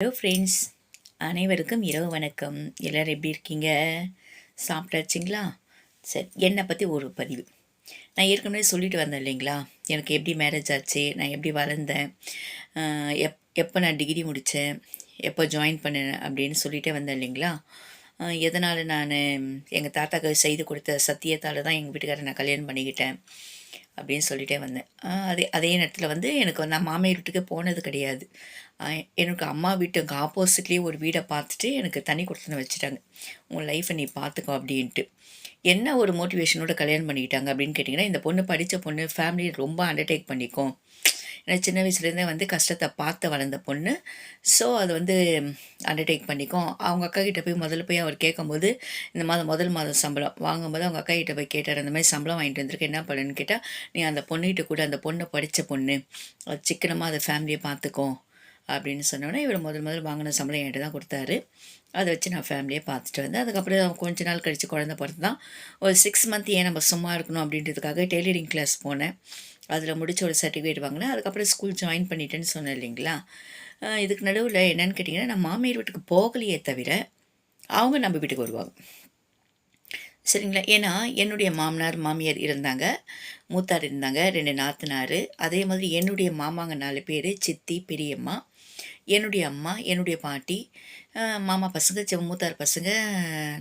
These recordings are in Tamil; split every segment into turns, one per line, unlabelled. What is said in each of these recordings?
ஹலோ ஃப்ரெண்ட்ஸ் அனைவருக்கும் இரவு வணக்கம். எல்லோரும் எப்படி இருக்கீங்க? சாப்பிட்டாச்சுங்களா? சரி என்னை பற்றி ஒரு பதிவு. நான் ஏற்கனவே சொல்லிட்டு வந்தேன் இல்லைங்களா? எனக்கு எப்படி மேரேஜ் ஆச்சு? நான் எப்படி வளர்ந்தேன்? எப் எப்போ நான் டிகிரி முடித்தேன் எப்போ ஜாயின் பண்ணேன்? அப்படின்னு சொல்லிட்டே வந்தேன் இல்லைங்களா? எதனால் நான் எங்கள் தாத்தாக்கு செய்து கொடுத்த சத்தியத்தால் தான் எங்கள் வீட்டுக்காரரை நான் கல்யாணம் பண்ணிக்கிட்டேன் அப்படின்னு சொல்லிட்டே வந்தேன். அதே அதே நேரத்தில் வந்து எனக்கு வந்து நான் மாமியார் வீட்டுக்கு போனது கிடையாது. எனக்கு அம்மா வீட்டுக்கு ஆப்போசிட்லேயே ஒரு வீடை பார்த்துட்டு எனக்கு தண்ணி கொடுத்துன்னு வச்சுட்டாங்க. உன் லைஃப்பை நீ பார்த்துக்கோ அப்படின்ட்டு. என்ன ஒரு மோட்டிவேஷனோட கல்யாணம் பண்ணிக்கிட்டாங்க அப்படின்னு கேட்டிங்கன்னா இந்த பொண்ணு படித்த பொண்ணு ஃபேமிலி ரொம்ப அண்டர்டேக் பண்ணிக்கும். ஏன்னா சின்ன வயசுலேருந்தே வந்து கஷ்டத்தை பார்த்து வளர்ந்த பொண்ணு. ஸோ அது வந்து அண்டர்டேக் பண்ணிக்கும். அவங்க அக்கா கிட்டே போய் முதல்ல போய் அவர் கேட்கும்போது இந்த மாதம் முதல் மாதம் சம்பளம். வாங்கும்போது அவங்க அக்கா கிட்டே போய் கேட்டார் அந்த மாதிரி சம்பளம் வாங்கிட்டு வந்திருக்க என்ன பண்ணுன்னு கேட்டால் நீ அந்த பொண்ணுகிட்ட கூட அந்த பொண்ணை படித்த பொண்ணு. அது சிக்கனமாக அதை ஃபேமிலியை பார்த்துக்கோ. அப்படின்னு சொன்னோன்னே இவர் முதல் முதல் வாங்கின சம்பளம் என்கிட்ட தான் கொடுத்தாரு. அதை வச்சு நான் ஃபேமிலியை பார்த்துட்டு வந்தேன். அதுக்கப்புறம் கொஞ்ச நாள் கழித்து குழந்த பிறந்து தான் ஒரு சிக்ஸ் மந்த் ஏன் நம்ம சும்மா இருக்கணும் அப்படின்றதுக்காக டெய்லரிங் கிளாஸ் போனேன். அதில் முடிச்ச ஒரு சர்டிஃபிகேட் வாங்கினேன். அதுக்கப்புறம் ஸ்கூல் ஜாயின் பண்ணிட்டேன்னு சொன்னேன் இல்லைங்களா? இதுக்கு நடுவில் என்னென்னு கேட்டிங்கன்னா நான் மாமியார் வீட்டுக்கு போகலையே தவிர அவங்க நம்ம வீட்டுக்கு வருவாங்க. சரிங்களா? ஏன்னா என்னுடைய மாமனார் மாமியார் இருந்தாங்க மூத்தார் இருந்தாங்க ரெண்டு நாத்தனார். அதே மாதிரி என்னுடைய மாமாங்க நாலு பேர் சித்தி பெரியம்மா என்னுடைய அம்மா என்னுடைய பாட்டி மாமா பசங்க செவ்வ மூத்தார் பசங்க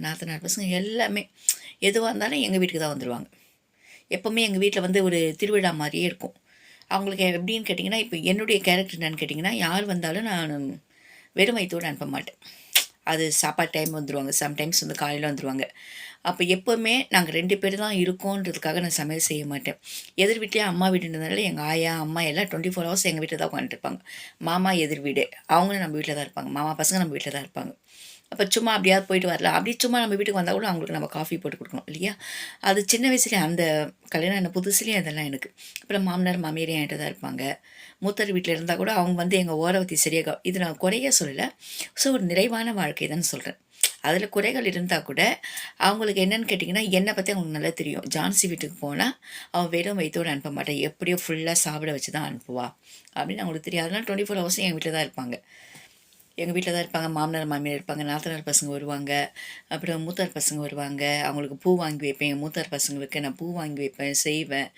நாத்தனார் பசங்க எல்லாமே எதுவாக இருந்தாலும் எங்கள் வீட்டுக்கு தான் வந்துடுவாங்க எப்போவுமே எங்கள் வீட்டில் வந்து ஒரு திருவிழா மாதிரியே இருக்கும். அவங்களுக்கு எப்படின்னு கேட்டிங்கன்னா இப்போ என்னுடைய கேரக்டர் என்னன்னு கேட்டிங்கன்னா யார் வந்தாலும் நான் வெறும் வயிற்றோடு அனுப்ப மாட்டேன். அது சாப்பாடு டைம் வந்துடுவாங்க சம்டைம்ஸ் வந்து காலையில் வந்துடுவாங்க அப்போ எப்போவுமே நாங்கள் ரெண்டு பேர் தான் இருக்கோன்றதுக்காக நான் சமையல் செய்ய மாட்டேன். எதிர் வீட்லேயே அம்மா வீடுன்றதுனால எங்கள் ஆயா அம்மா எல்லாம் டுவெண்ட்டி ஃபோர் ஹவர்ஸ் எங்கள் வீட்டில் தான் உட்காந்துருப்பாங்க மாமா எதிர் வீடு அவங்களும் நம்ம வீட்டில் தான் இருப்பாங்க. மாமா பசங்க நம்ம வீட்டில் தான் இருப்பாங்க. அப்போ சும்மா அப்படியாவது போயிட்டு வரலாம் அப்படி சும்மா நம்ம வீட்டுக்கு வந்தால் கூட அவங்களுக்கு நம்ம காஃபி போட்டு கொடுக்கணும் இல்லையா? அது சின்ன வயசுலேயே அந்த கல்யாணம் என்ன புதுசுலேயே அதெல்லாம் எனக்கு. அப்புறம் மாமனார் மாமியார் என்கிட்ட தான் இருப்பாங்க. மூத்தர் வீட்டில் இருந்தால் கூட அவங்க வந்து எங்கள் ஓரவத்தி சரியாக இது நான் குறைய சொல்லலை. ஸோ ஒரு நிறைவான வாழ்க்கை தான் சொல்கிறேன் அதில் குறைகள் இருந்தால் கூட அவங்களுக்கு என்னென்னு கேட்டிங்கன்னா என்னை பற்றி அவங்களுக்கு நல்லா தெரியும். ஜான்சி வீட்டுக்கு போனால் அவன் வெறும் வயிற்றோடு அனுப்ப மாட்டான். எப்படியோ ஃபுல்லாக சாப்பிட வச்சு தான் அனுப்புவா. அப்படின்னு அவங்களுக்கு தெரியும். அதெல்லாம் டுவெண்ட்டி ஃபோர் ஹவர்ஸும் எங்கள் வீட்டில் தான் இருப்பாங்க. எங்கள் வீட்டில் தான் இருப்பாங்க. மாமனார் மாமியார் இருப்பாங்க. நாத்தனார் பசங்க வருவாங்க. அப்புறம் மூத்தார் பசங்க வருவாங்க. அவங்களுக்கு பூ வாங்கி வைப்பேன். எங்கள் மூத்தார் பசங்களுக்கு நான் பூ வாங்கி வைப்பேன் செய்வேன்.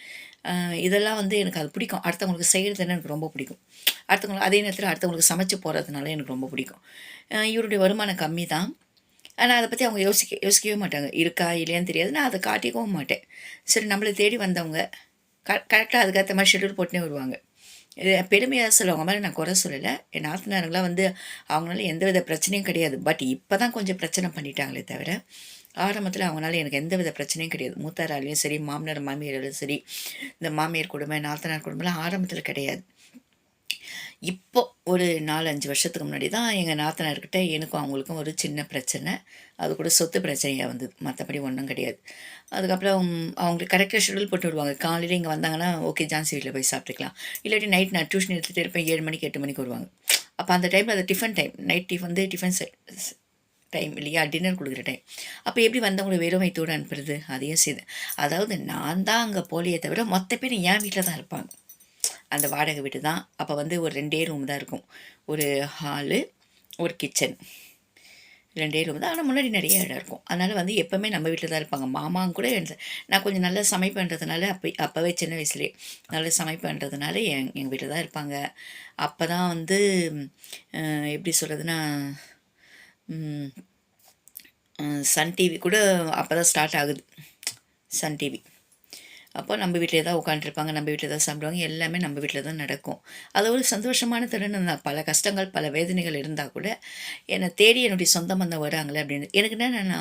இதெல்லாம் வந்து எனக்கு அது பிடிக்கும். அடுத்தவங்களுக்கு செய்கிறதுன்னு எனக்கு ரொம்ப பிடிக்கும். அடுத்தவங்களுக்கு அதே நேரத்தில் அடுத்தவங்களுக்கு சமைச்சு போகிறதுனால எனக்கு ரொம்ப பிடிக்கும். இவருடைய வருமானம் கம்மி தான். ஆனால் அதை பற்றி அவங்க யோசிக்க யோசிக்கவே மாட்டாங்க. இருக்கா இல்லையான்னு தெரியாது. நான் அதை காட்டிக்கவும் மாட்டேன். சரி நம்மளை தேடி வந்தவங்க க கரெக்டாக அதுக்கேற்ற மாதிரி ஷெட்யூல் போட்டுனே வருவாங்க. பெருமையாக சொல்லுவாங்க மாதிரி நான் குறை சொல்லலை. என் நாத்தனாருங்களாம் வந்து அவங்களால எந்த வித பிரச்சனையும் கிடையாது. பட் இப்போ தான் கொஞ்சம் பிரச்சனை பண்ணிட்டாங்களே தவிர ஆரம்பத்தில் அவங்களால எனக்கு எந்த வித பிரச்சனையும் கிடையாது. மூத்தாராலையும் சரி மாமனார் மாமியாராலையும் சரி இந்த மாமியார் குடும்பம் நாத்தனார் குடும்பம்லாம் ஆரம்பத்தில் கிடையாது. இப்போ ஒரு நாலு அஞ்சு வருஷத்துக்கு முன்னாடி தான் எங்கள் நாத்தனார்கிட்ட எனக்கும் அவங்களுக்கும் ஒரு சின்ன பிரச்சனை. அது கூட சொத்து பிரச்சனையாக வந்தது மற்றபடி ஒன்றும் கிடையாது. அதுக்கப்புறம் அவங்களுக்கு கரெக்டாக ஷெடியூல் போட்டு விடுவாங்க. காலையில் இங்கே வந்தாங்கன்னா ஓகே ஜான்சி வீட்டில் போய் சாப்பிட்டுக்கலாம். இல்லாட்டி நைட் நான் டியூஷன் எடுத்துகிட்டு இருப்பேன் ஏழு மணிக்கு எட்டு மணிக்கு வருவாங்க. அப்போ அந்த டைமில் அது டிஃபன் டைம் நைட் டிஃபன் வந்து டிஃபன் டைம் இல்லையா? டின்னர் கொடுக்குற டைம் அப்போ எப்படி வந்தவங்களை வெறும் வயிற்றோடு அனுப்புறது? அதையும் செய்து. அதாவது நான் தான் அங்கே போலியே தவிர மொத்த பேர் என் வீட்டில் தான் இருப்பாங்க. அந்த வாடகை வீடு தான். அப்போ வந்து ஒரு ரெண்டே ரூம் தான் இருக்கும். ஒரு ஹாலு ஒரு கிச்சன் ரெண்டே ரூம் தான். ஆனால் முன்னாடி நிறைய இடம் இருக்கும். அதனால் வந்து எப்போவுமே நம்ம வீட்டில் தான் இருப்பாங்க. மாமாங்க கூட நான் கொஞ்சம் நல்லா சமைப்பேன்றதுனால அப்போ அப்போவே சின்ன வயசுலேயே நல்லா சமைப்பேன்றதுனால எங் எங்கள் வீட்டில் தான் இருப்பாங்க. அப்போ தான் வந்து எப்படி சொல்கிறதுனா சன் டிவி கூட அப்போ தான் ஸ்டார்ட் ஆகுது. சன் டிவி அப்போ நம்ம வீட்டிலே தான் உட்காந்துருப்பாங்க நம்ம வீட்டில் தான் சாப்பிடுவாங்க எல்லாமே நம்ம வீட்டில் தான் நடக்கும். அது ஒரு சந்தோஷமான தருணம் தான். பல கஷ்டங்கள் பல வேதனைகள் இருந்தால் கூட என்னை தேடி என்னுடைய சொந்த பந்தம் வராங்களே அப்படின்னு. எனக்கு என்னென்னா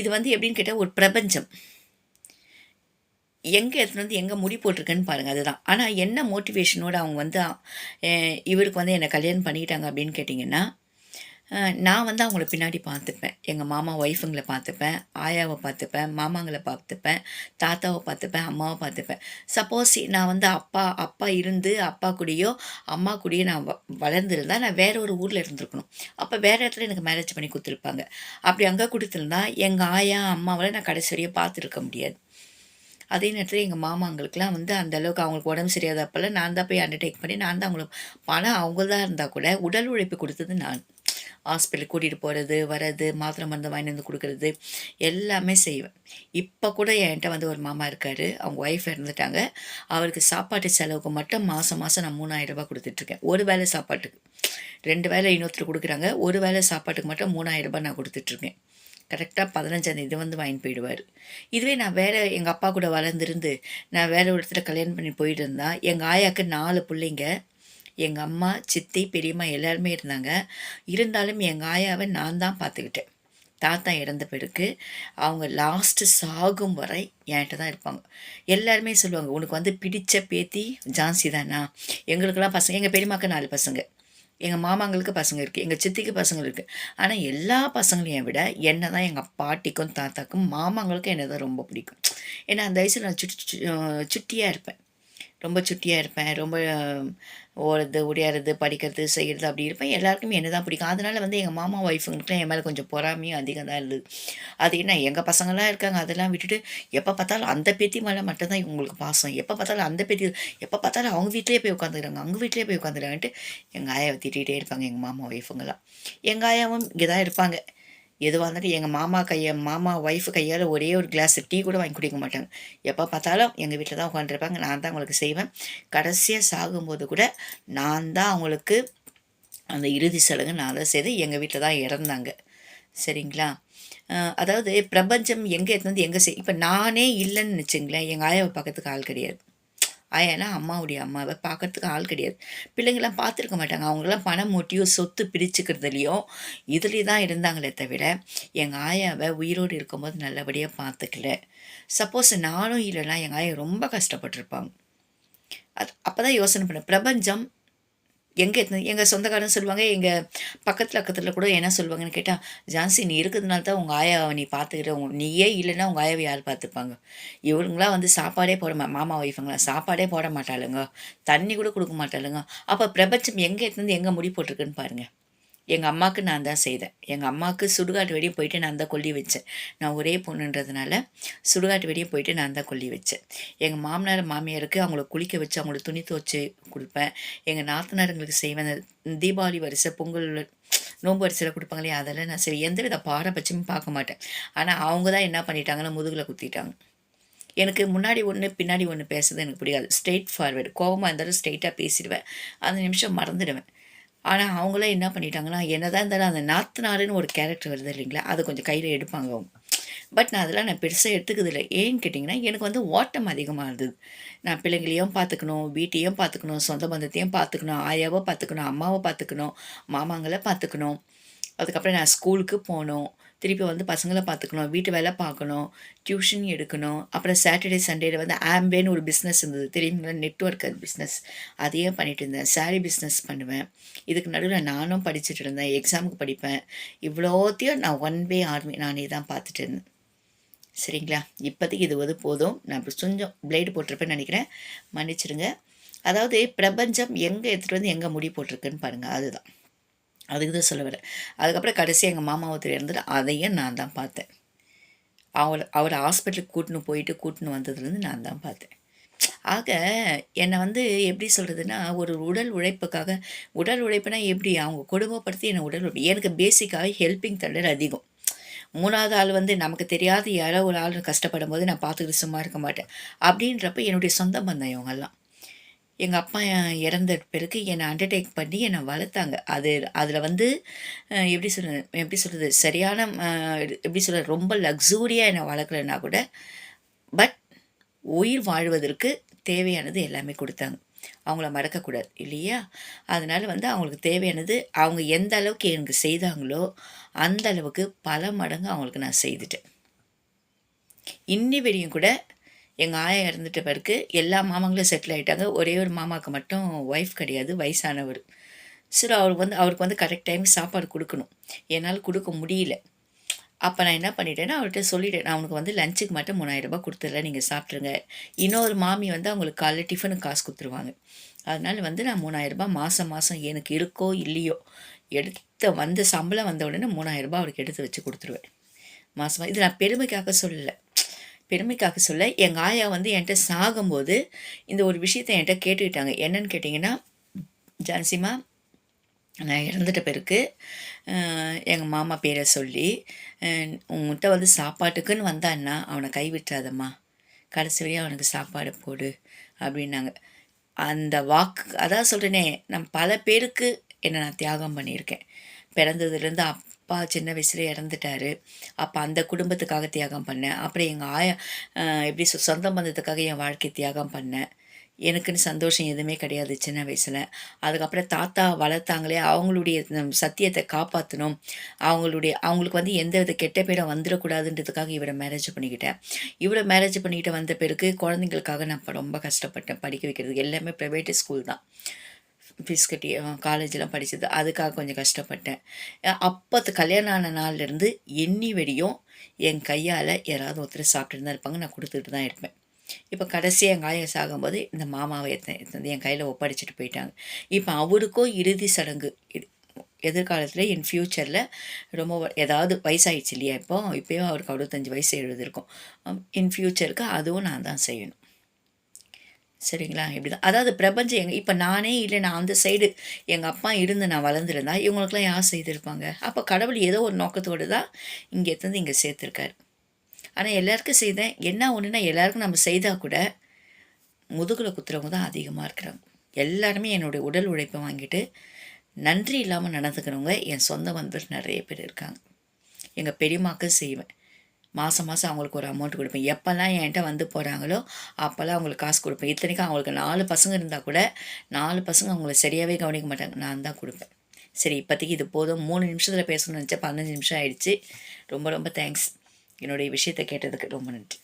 இது வந்து எப்படின்னு கேட்டால் ஒரு பிரபஞ்சம். எங்கே எடுத்துகிட்டு வந்து எங்கே முடி போட்டிருக்கேன்னு பாருங்கள் அதுதான். ஆனால் என்ன மோட்டிவேஷனோட அவங்க வந்து இவருக்கு வந்து என்னை கல்யாணம் பண்ணிக்கிட்டாங்க அப்படின்னு கேட்டிங்கன்னா நான் வந்து அவங்கள பின்னாடி பார்த்துப்பேன். எங்கள் மாமா ஒய்ஃபுங்களை பார்த்துப்பேன். ஆயாவை பார்த்துப்பேன். மாமாங்களை பார்த்துப்பேன். தாத்தாவை பார்த்துப்பேன். அம்மாவை பார்த்துப்பேன். சப்போஸ் நான் வந்து அப்பா அப்பா இருந்து அப்பா கூடயோ அம்மா கூடயோ நான் வ வளர்ந்துருந்தா நான் வேற ஒரு ஊரில் இருந்திருக்கணும். அப்போ வேறு இடத்துல எனக்கு மேரேஜ் பண்ணி கொடுத்துருப்பாங்க. அப்படி அங்கே கொடுத்துருந்தா எங்கள் ஆயா அம்மாவெல்லாம் நான் கடைசி வரையும் பார்த்துருக்க முடியாது. அதே நேரத்தில் எங்கள் மாமாங்களுக்கெலாம் வந்து அந்த அளவுக்கு அவங்களுக்கு உடம்பு சரியாதப்பெல்லாம் நான் தான் போய் அண்டர்டேக் பண்ணி நான் தான் அவங்களுக்கு பணம் அவங்க தான் இருந்தால் கூட உடல் உழைப்பு கொடுத்தது நான். ஹாஸ்பிட்டல் கூட்டிகிட்டு போகிறது வர்றது மாத்திரை மருந்து வாங்கி வந்து கொடுக்குறது எல்லாமே செய்வேன். இப்போ கூட என்கிட்ட வந்து ஒரு மாமா இருக்கார். அவங்க ஒய்ஃப் இறந்துட்டாங்க. அவருக்கு சாப்பாட்டு செலவுக்கு மட்டும் மாதம் மாதம் நான் மூணாயிரம் ரூபாய் கொடுத்துட்ருக்கேன். ஒரு வேளை சாப்பாட்டுக்கு. ரெண்டு வேளை இன்னொருத்தர் கொடுக்குறாங்க. ஒரு வேளை சாப்பாட்டுக்கு மட்டும் மூணாயிரம் ரூபாய் நான் கொடுத்துட்ருக்கேன். கரெக்டாக பதினஞ்சாந்தேதி வந்து வாங்கிட்டு போயிடுவார். இதுவே நான் வேறு எங்கள் அப்பா கூட வளர்ந்துருந்து நான் வேறு ஒரு இடத்துல கல்யாணம் பண்ணி போயிட்டு இருந்தால் எங்கள் ஆயாவுக்கு நாலு பிள்ளைங்க. எங்கள் அம்மா சித்தி பெரியம்மா எல்லாருமே இருந்தாங்க. இருந்தாலும் எங்கள் ஆயாவை நான் தான் பார்த்துக்கிட்டேன். தாத்தா இறந்த பிறகு அவங்க லாஸ்ட்டு சாகும் வரை என்கிட்ட தான் இருப்பாங்க. எல்லாருமே சொல்லுவாங்க உனக்கு வந்து பிடித்த பேத்தி ஜான்சி தானா? எங்களுக்கெல்லாம் பசங்க எங்கள் பெரியம்மாக்கு நாலு பசங்க. எங்கள் மாமாங்களுக்கு பசங்க இருக்குது எங்கள் சித்திக்கு பசங்க இருக்குது ஆனால் எல்லா பசங்களையும் விட என்னை தான் எங்கள் பாட்டிக்கும் தாத்தாக்கும் மாமாங்களுக்கும் என்னை தான் ரொம்ப பிடிக்கும். ஏன்னா அந்த வயசில் நான் சுட்டி சுட்டியாக இருப்பேன். ரொம்ப சுட்டியாக இருப்பேன். ரொம்ப ஓடுறது ஒடியாறது படிக்கிறது செய்கிறது அப்படி இருப்பேன். எல்லாருக்குமே என்ன தான் பிடிக்கும். அதனால் வந்து எங்கள் மாமா ஒய்ஃபுங்களுக்குலாம் என் மேலே கொஞ்சம் பொறாமையும் அதிகம் தான் இருந்தது. அது என்ன எங்கள் பசங்களாம் இருக்காங்க அதெல்லாம் விட்டுட்டு எப்போ பார்த்தாலும் அந்த பேத்தி மேலே மட்டும்தான் இவங்களுக்கு பாசம். எப்போ பார்த்தாலும் அந்த பேத்தி எப்போ பார்த்தாலும் அவங்க வீட்டிலே போய் உட்காந்துக்கிறாங்க. அவங்க வீட்டிலே போய் உட்காந்துக்கிறாங்கன்ட்டு எங்கள் ஆயாவை திட்டிகிட்டே இருப்பாங்க எங்கள் மாமா ஒய்ஃபுங்கெல்லாம் எங்கள் ஆயாவும் இங்கே தான் இருப்பாங்க. எதுவாக இருந்தாலும் எங்கள் மாமா கையை மாமா ஒய்ஃபு கையால் ஒரே ஒரு கிளாஸ் டீ கூட வாங்கி குடிக்க மாட்டாங்க. எப்போ பார்த்தாலும் எங்கள் வீட்டில் தான் உட்காந்துருப்பாங்க நான் தான் அவங்களுக்கு செய்வேன். கடைசியாக சாகும்போது கூட நான் தான் அவங்களுக்கு அந்த இறுதி சடங்கு நான் தான் செய்து எங்கள் வீட்டில் தான் இறந்தாங்க. சரிங்களா? அதாவது பிரபஞ்சம் எங்கே எடுத்து எங்கே செய் இப்போ நானே இல்லைன்னு வச்சுங்களேன் எங்கள் ஆயாவை பக்கத்துக்கு ஆள் கிடையாது. ஆயானா அம்மாவுடைய அம்மாவை பார்க்கறதுக்கு ஆள் கிடையாது. பிள்ளைங்களாம் பார்த்துருக்க மாட்டாங்க. அவங்களாம் பணம் மூட்டியோ சொத்து பிரிச்சுக்கிறதுலையும் இதுலேயே தான் இருந்தாங்களே தவிர எங்கள் ஆயாவை உயிரோடு இருக்கும்போது நல்லபடியாக பார்த்துக்கல. சப்போஸ் நானும் இல்லைன்னா எங்கள் ஆயா ரொம்ப கஷ்டப்பட்டிருப்பாங்க. அது அப்போ தான் யோசனை பண்ணேன். பிரபஞ்சம் எங்கே எங்கள் சொந்தக்காரன் சொல்லுவாங்க எங்கள் பக்கத்தில் பக்கத்தில் கூட என்ன சொல்லுவாங்கன்னு கேட்டால் ஜான்சி நீ இருக்கிறதுனால தான் உங்கள் ஆயாவை நீ பார்த்துக்கிற. உங்க நீயே இல்லைன்னா உங்கள் ஆயாவை யார் பார்த்துப்பாங்க? இவங்களாம் வந்து சாப்பாடே போட மா மாமா ஒய்ஃபுங்களாம் சாப்பாடே போட மாட்டாளுங்க. தண்ணி கூட கொடுக்க மாட்டாளுங்க. அப்போ பிரபஞ்சம் எங்கே இருந்து எங்கே முடி போட்டிருக்குன்னு பாருங்கள் எங்கள் அம்மாவுக்கு நான் தான் செய்தேன். எங்கள் அம்மாவுக்கு சுடுகாட்டு வெடியும் போயிட்டு நான் தான் கொல்லி வச்சேன். நான் ஒரே பொண்ணுன்றதுனால சுடுகாட்டு வெடியும் போயிட்டு நான் தான் கொல்லி வச்சேன். எங்கள் மாமனார் மாமியாருக்கு அவங்கள குளிக்க வச்சு அவங்கள துணி துவச்சி கொடுப்பேன். எங்கள் நாத்தனாருங்களுக்கு செய்வேன். தீபாவளி வரிசை பொங்கல் நோன்பு வரிசையில் கொடுப்பாங்களே அதெல்லாம் நான் சரி எந்த வித பாரபட்சமும் பார்க்க மாட்டேன். ஆனால் அவங்க தான் என்ன பண்ணிட்டாங்கன்னா முதுகில் குத்திட்டாங்க. எனக்கு முன்னாடி ஒன்று பின்னாடி ஒன்று பேசுறது எனக்கு பிடிக்காது. ஸ்ட்ரெயிட் ஃபார்வேர்டு கோபமாக இருந்தாலும் ஸ்ட்ரெயிட்டாக பேசிடுவேன். அந்த நிமிஷம் மறந்துடுவேன். ஆனால் அவங்களாம் என்ன பண்ணிட்டாங்கன்னா என்ன தான் இருந்தாலும் அந்த நாத்தனாருன்னு ஒரு கேரக்டர் வருது இல்லைங்களா? அதை கொஞ்சம் கையில் எடுப்பாங்க. அவங்க பட் நான் அதெல்லாம் நான் பெருசாக எடுத்துக்கிறதில்ல ஏன்னு கேட்டிங்கன்னா எனக்கு வந்து ஓட்டம் அதிகமாக இருந்தது. நான் பிள்ளைங்களையும் பார்த்துக்கணும் வீட்டையும் பார்த்துக்கணும் சொந்த பந்தத்தையும் பார்த்துக்கணும் ஆயாவை பார்த்துக்கணும் அம்மாவை பார்த்துக்கணும் மாமாங்களை பார்த்துக்கணும். அதுக்கப்புறம் நான் ஸ்கூலுக்கு போகணும் திருப்பி வந்து பசங்களை பார்த்துக்கணும் வீட்டு வேலை பார்க்கணும் டியூஷன் எடுக்கணும். அப்புறம் சாட்டர்டே சண்டேல வந்து ஆம்பேன்னு ஒரு பிஸ்னஸ் இருந்தது. தெரியுங்களா? நெட்ஒர்க் பிஸ்னஸ் அதையும் பண்ணிட்டு இருந்தேன். சாரீ பிஸ்னஸ் பண்ணுவேன். இதுக்கு நடுவில் நானும் படிச்சுட்டு இருந்தேன். எக்ஸாமுக்கு படிப்பேன். இவ்வளோத்தையும் நான் ஒன் வே ஆர்மி நானே தான் பார்த்துட்டு இருந்தேன். சரிங்களா? இப்போதைக்கு இது வந்து போதும். நான் இப்போ கொஞ்சம் பிளேடு போட்டிருப்பேன்னு நினைக்கிறேன். மன்னிச்சிடுங்க. அதாவது பிரபஞ்சம் எங்கே எடுத்துகிட்டு வந்து எங்கே முடி போட்டிருக்குன்னு பாருங்கள் அதுதான். அதுக்கு தான் சொல்ல வரேன். அதுக்கப்புறம் கடைசி எங்கள் மாமா ஒருத்தர் இருந்தது அதையும் நான் தான் பார்த்தேன். அவளை அவரை ஹாஸ்பிட்டலுக்கு கூட்டின்னு போயிட்டு கூட்டின்னு வந்ததுலேருந்து நான் தான் பார்த்தேன். ஆக என்னை வந்து எப்படி சொல்கிறதுனா ஒரு உடல் உழைப்புக்காக உடல் உழைப்புனா எப்படி? அவங்க குடும்பப்படுத்தி என்னை உடல் உழைப்பு எனக்கு பேசிக்காக ஹெல்பிங் தண்டர் அதிகம். மூணாவது ஆள் வந்து நமக்கு தெரியாத யாரோ ஒரு ஆள் கஷ்டப்படும் போது நான் பார்த்துக்கிட்டு சும்மா இருக்க மாட்டேன். அப்படின்றப்ப என்னுடைய சொந்த பந்தம் இவங்கெல்லாம். எங்கள் அப்பா இறந்த பிறகு என்னை அண்டர்டேக் பண்ணி என்னை வளர்த்தாங்க. அது அதில் வந்து எப்படி சொல்கிறது எப்படி சொல்கிறது சரியான எப்படி சொல்கிறது ரொம்ப லக்ஸூரியாக என்னை வளர்க்கலன்னா கூட பட் உயிர் வாழ்வதற்கு தேவையானது எல்லாமே கொடுத்தாங்க. அவங்கள மறக்கக்கூடாது இல்லையா? அதனால் வந்து அவங்களுக்கு தேவையானது அவங்க எந்த அளவுக்கு எனக்கு செய்தாங்களோ அந்த அளவுக்கு பல மடங்கு அவங்களுக்கு நான் செய்துட்டேன். இன்னி வரையும் கூட எங்கள் ஆயா இறந்துட்ட பிறகு எல்லா மாமாங்களும் செட்டில் ஆகிட்டாங்க ஒரே ஒரு மாமாவுக்கு மட்டும் ஒய்ஃப் கிடையாது வயசானவர். சரி அவருக்கு வந்து அவருக்கு வந்து கரெக்ட் டைம் சாப்பாடு கொடுக்கணும். என்னால் கொடுக்க முடியல. அப்போ நான் என்ன பண்ணிட்டேன்னா அவர்கிட்ட சொல்லிட்டேன். நான் அவனுக்கு வந்து லஞ்சுக்கு மட்டும் மூணாயிரம் ரூபாய் கொடுத்துடல நீங்கள் சாப்பிட்ருங்க இன்னொரு மாமி வந்து அவங்களுக்கு காலைல டிஃபனுக்கு காசு கொடுத்துருவாங்க. அதனால் வந்து நான் மூணாயிரரூபா மாதம் மாதம் எனக்கு இருக்கோ இல்லையோ எடுத்த வந்த சம்பளம் வந்த உடனே மூணாயிரரூபா அவருக்கு எடுத்து வச்சு கொடுத்துருவேன். மாதமாக இது நான் பெருமைக்காக சொல்லலை. பெருமைக்காக சொல்ல எங்கள் ஆயா வந்து என்கிட்ட சாகும்போது இந்த ஒரு விஷயத்தை என்கிட்ட கேட்டுக்கிட்டாங்க. என்னன்னு கேட்டிங்கன்னா ஜான்சிமா நான் இறந்துட்ட பிறகு எங்கள் மாமா பேரை சொல்லி உங்கள்கிட்ட வந்து சாப்பாட்டுக்குன்னு வந்தான்னா அவனை கைவிட்டாதம்மா. கடைசி வரையும் அவனுக்கு சாப்பாடு போடு அப்படின்னாங்க. அந்த வாக்கு அதான் சொல்கிறேனே நான் பல பேருக்கு என்னை நான் தியாகம் பண்ணியிருக்கேன். பிறந்ததுலேருந்து அப் அப்பா சின்ன வயசுல இறந்துட்டாரு. அப்போ அந்த குடும்பத்துக்காக தியாகம் பண்ணேன். அப்புறம் எங்கள் ஆயா எப்படி சொ- சொந்த பந்தத்துக்காக என் வாழ்க்கை தியாகம் பண்ணேன். எனக்குன்னு சந்தோஷம் எதுவுமே கிடையாது சின்ன வயசில். அதுக்கப்புறம் தாத்தா வளர்த்தாங்களே அவங்களுடைய நம் சத்தியத்தை காப்பாற்றணும் அவங்களுடைய அவங்களுக்கு வந்து எந்த வித கெட்ட பேரும் வந்துடக்கூடாதுன்றதுக்காக இவரை மேரேஜ் பண்ணிக்கிட்டேன். இவரை மேரேஜ் பண்ணிக்கிட்டு வந்த பிறகு குழந்தைங்களுக்காக நான் ரொம்ப கஷ்டப்பட்டேன். படிக்க வைக்கிறது எல்லாமே ப்ரைவேட் ஸ்கூல் தான். ஃபீஸ் கட்டி காலேஜெலாம் படித்தது அதுக்காக கொஞ்சம் கஷ்டப்பட்டேன். அப்போ கல்யாணம் ஆன நாள்லேருந்து எண்ணி வெடியும் என் கையால் யாராவது ஒருத்தர் சாப்பிட்டுட்டு தான் இருப்பாங்க. நான் கொடுத்துட்டு தான் இருப்பேன். இப்போ கடைசியாக எங்கள் ஆயா சாகும்போது இந்த மாமாவை எத்தனை வந்து என் கையில் ஒப்படைச்சிட்டு போயிட்டாங்க. இப்போ அவருக்கும் இறுதி சடங்கு. இது எதிர்காலத்தில் என் ஃப்யூச்சரில் ரொம்ப ஏதாவது வயசாகிடுச்சு இல்லையா இப்போ? இப்போயும் அவருக்கு அறுபத்தஞ்சு வயசு எழுபது இருக்கும் இன் ஃப்யூச்சருக்கு அதுவும் நான் தான் செய்யணும். சரிங்களா? இப்படி தான் அதாவது பிரபஞ்சம் எங்கள் இப்போ நானே இல்லை நான் அந்த சைடு எங்கள் அப்பா இருந்து நான் வளர்ந்துருந்தா இவங்களுக்குலாம் யார் செய்திருப்பாங்க? அப்போ கடவுள் ஏதோ ஒரு நோக்கத்தோடு தான் இங்கே எடுத்து இங்கே சேர்த்துருக்காரு. ஆனால் எல்லாருக்கும் செய்தேன் என்ன ஒன்றுனா எல்லாருக்கும் நம்ம செய்தால் கூட முதுகில் குத்துறவங்க தான் அதிகமாக இருக்கிறாங்க. எல்லாருமே என்னுடைய உடல் உழைப்பை வாங்கிட்டு நன்றி இல்லாமல் நடந்துக்கிறவங்க என் சொந்த பந்தர் நிறைய பேர் இருக்காங்க. எங்கள் பெரியம்மாக்கு செய்வேன். மாதம் மாதம் அவங்களுக்கு ஒரு அமௌண்ட் கொடுப்பேன். எப்போல்லாம் என்கிட்ட வந்து போகிறாங்களோ அப்போல்லாம் அவங்களுக்கு காசு கொடுப்பேன். இத்தனைக்கும் அவங்களுக்கு நாலு பசங்க இருந்தால் கூட நாலு பசங்க அவங்கள சரியாகவே கவனிக்க மாட்டாங்க. நான் தான் கொடுப்பேன். சரி இப்போதைக்கு இது போதும். மூணு நிமிஷத்தில் பேசணும்னு நினச்சா பதினஞ்சு நிமிஷம் ஆயிடுச்சு. ரொம்ப ரொம்ப தேங்க்ஸ் என்னுடைய விஷயத்தை கேட்டதுக்கு ரொம்ப நன்றி.